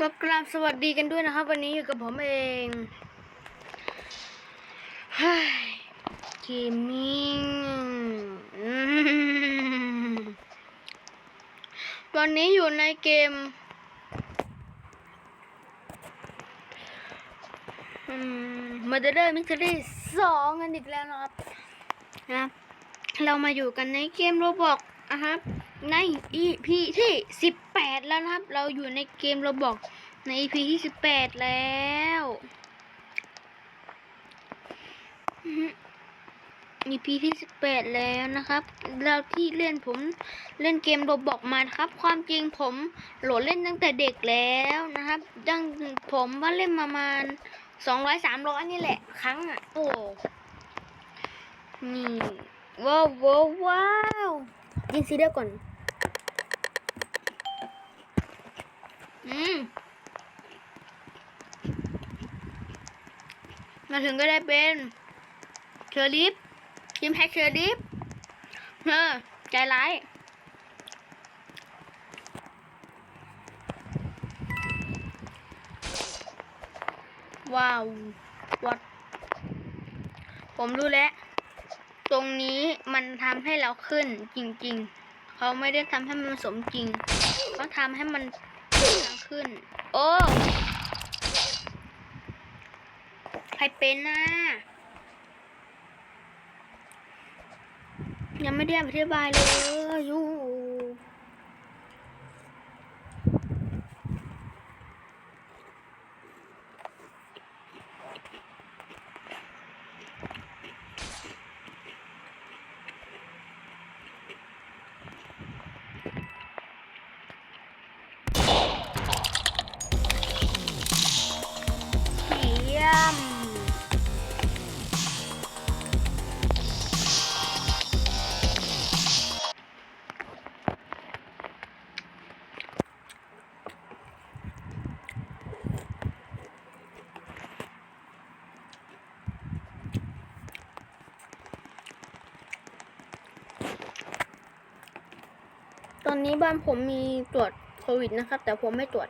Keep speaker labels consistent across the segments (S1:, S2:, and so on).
S1: ก็กราบสวัสดีกันด้วยนะครับ วันนี้อยู่กับผมเองเฮ้ยเกมมิ่งอืมตอนนี้อยู่ในเกมมาเดอร์มิสซิลี่สองกันอีกแล้วนะครับนะเรามาอยู่กันในเกมโรบอกนะครับ ใน EP ที่สิบ 18แล้วนะครับ เราอยู่ในเกมโรบอกใน EP ที่18แล้วอือฮึ EP ที่18แล้วนะครับแล้วที่เล่นผมเล่นเกมโรบอกมาครับ ความจริงผมโหลดเล่นตั้งแต่เด็กแล้วนะครับดังผมว่าเล่นประมาณ200 300นี่แหละ ครั้งอะ โอ้ นี่ ว้าวว้าวยินซีเรียก่อน อืมมาถึงก็ได้เป็นเชอร์ลิฟทีมแพ็กเชอร์ลิฟเออใจร้ายว้าววัดผมรู้แล้ว ตรงนี้มันทำให้เราขึ้นจริง ๆ เขาไม่ได้ทำให้มันสมจริงเขาทำให้มัน ขึ้น โอ้ใครเป็นนะยังไม่ได้อธิบายเลยยู อนนี้บ้านผมมีตรวจโควิดนะครับ แต่ผมไม่ตรวจ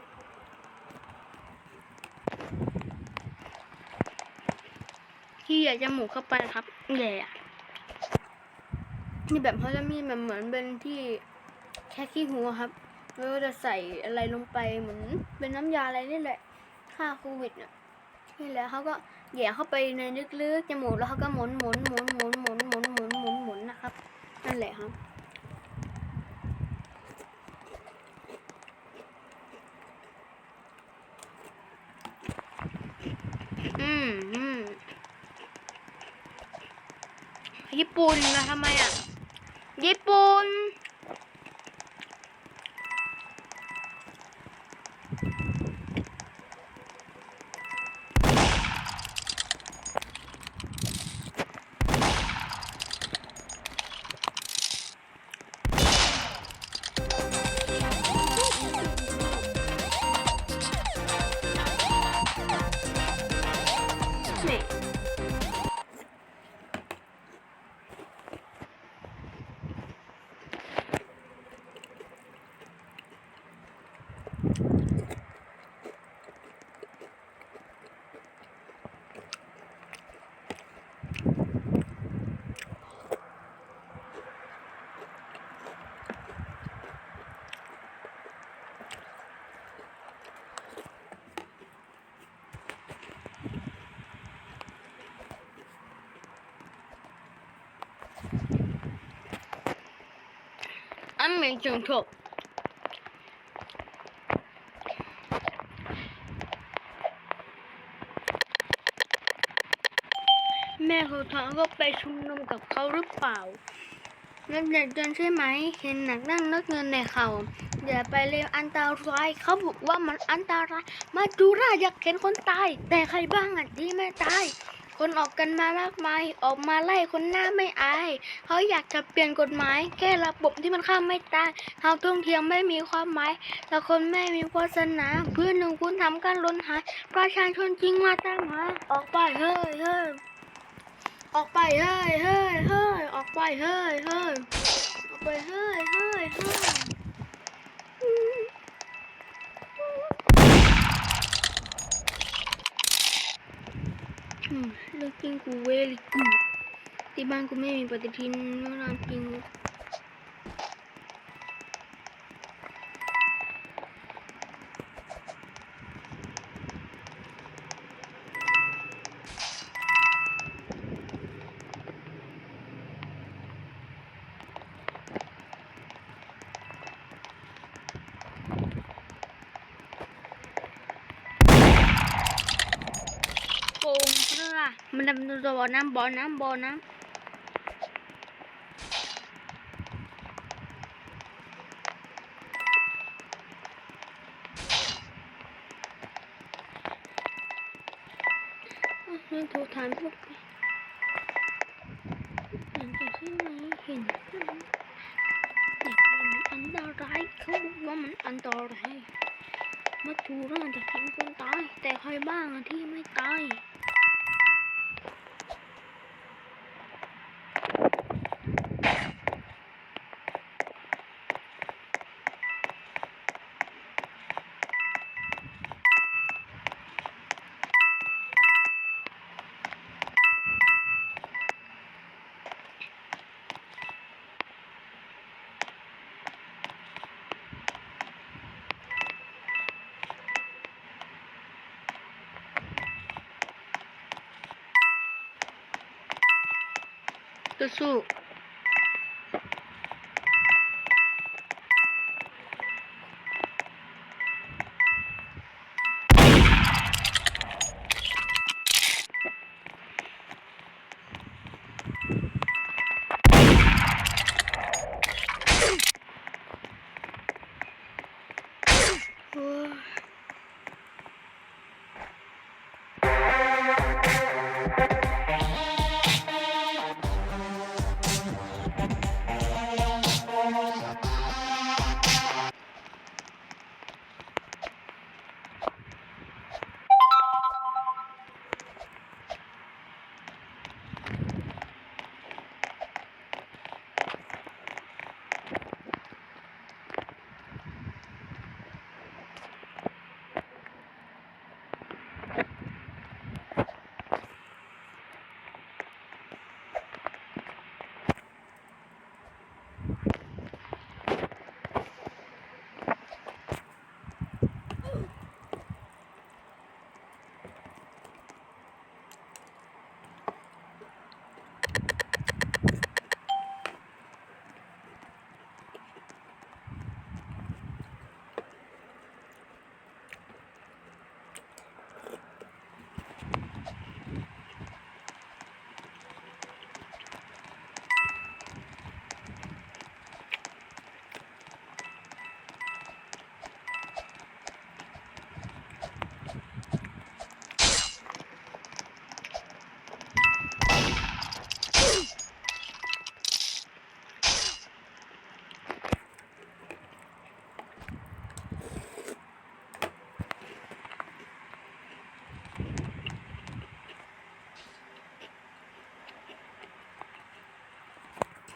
S1: ที่อยากจะหมูกเข้าไปครับแย่อะนี่แบบเขาจะมีแบบเหมือนเป็นที่แค่ขี้หัวครับแล้วจะใส่อะไรลงไปเหมือนเป็นน้ำยาอะไรนี่แหละฆ่าโควิดน่ะนี่แหละเขาก็แย่เข้าไปในลึกๆจมูกแล้วเขาก็หมุนหมุนหมุนหมุนหมุนหมุนหมุนหมุนหมุนนะครับนั่นแหละครับ อืมอืม ญี่ปุ่นนะทำไมอะ ญี่ปุ่น็นจงถกแม่เขาถามว่าไปชุมนุมกับเขาหรือเปล่านักเด็กเดินใช่ไหม เห็นหนักนั่งนักเงินในเขาอย่าไปเร็วอันตรายเขาบอกว่ามันอันตราย มาดูราอยากเห็นคนตาย แต่ใครบ้างอะที่ไม่ตาย คนออกกันมามากมาย ออกมาไล่คนหน้าไม่อาย เขาอยากจะเปลี่ยนกฎหมายแก้ระบบที่มันข้ามไม่ตายเขาท่องเที่ยวไม่มีความหมายแต่คนไม่มีวาสนาเพื่อนหนึ่งคุณทำการล้นหาย ประชาชนจริงมาตามหาออกไปเฮ้ยเฮ้ยออกไปเฮ้ยเฮ้ยเฮ้ยออกไปเฮ้ยเฮ้ยออกไปเฮ้ยเฮ้ยเฮ้ย ปิ้งกูเวลิกูที่บ้านกูไม่มีปฏิทินเมื่อเราจริง มันดำตัวบ่อน้ำบ่อน้ำบ่อน้ำให้โทรถามพวกเห็นจากที่ไหนเห็นเด็กมันอันตรายเขาบอกว่ามันอันตรายมาถูเรื่องจะกินคนตาย แต่ใครบ้างที่ไม่ตาย สู้ๆ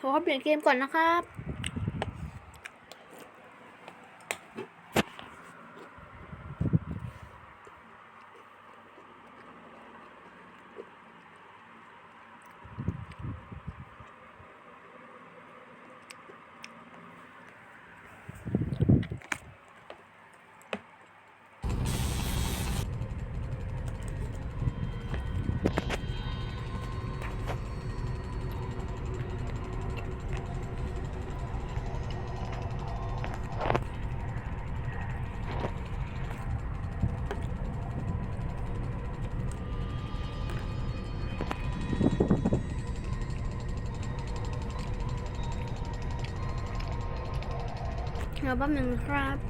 S1: ขอเปลี่ยนเกมก่อนนะครับ เดี๋ยวแป๊บหนึ่งนะครับ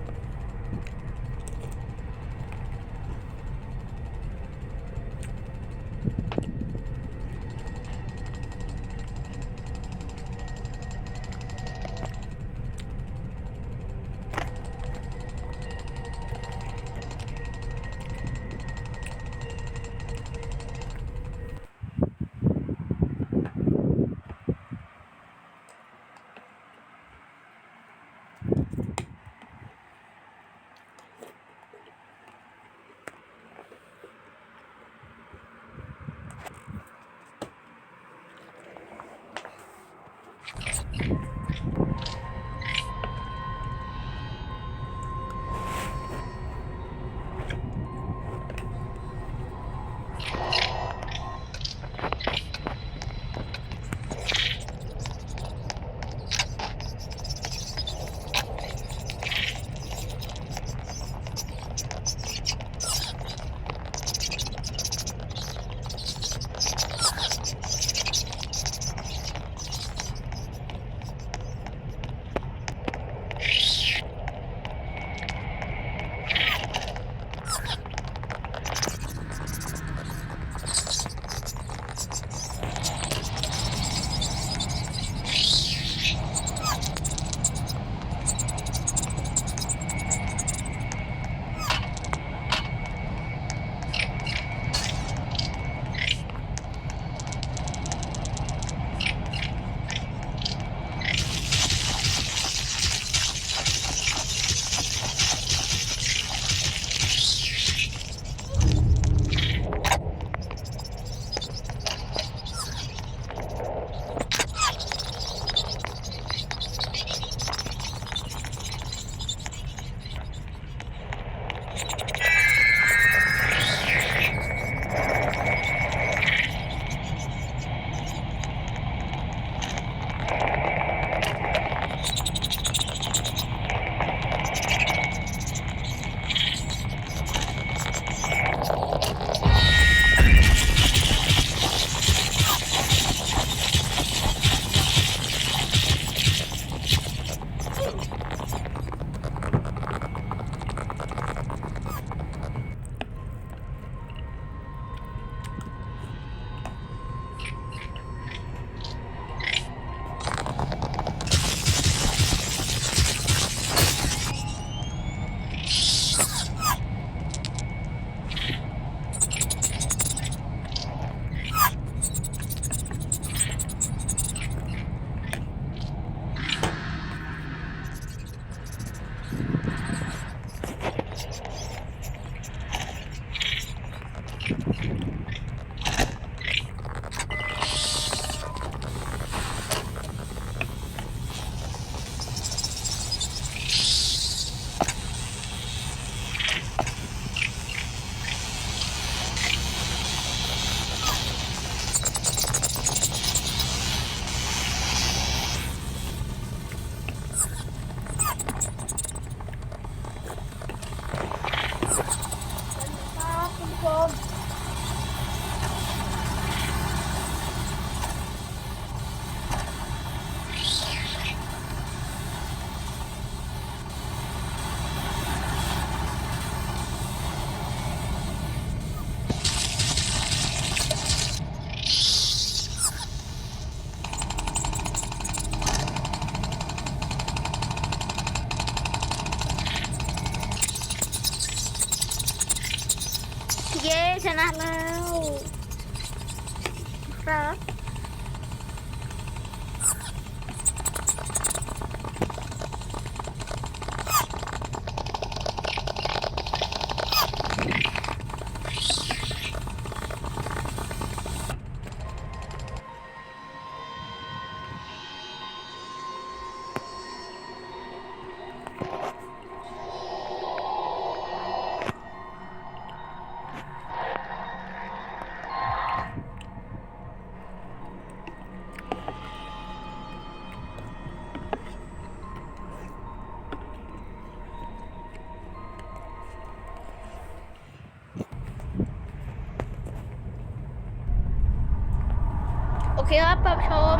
S2: ครั
S1: บผู้ชม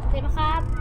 S1: สวัสดีครับ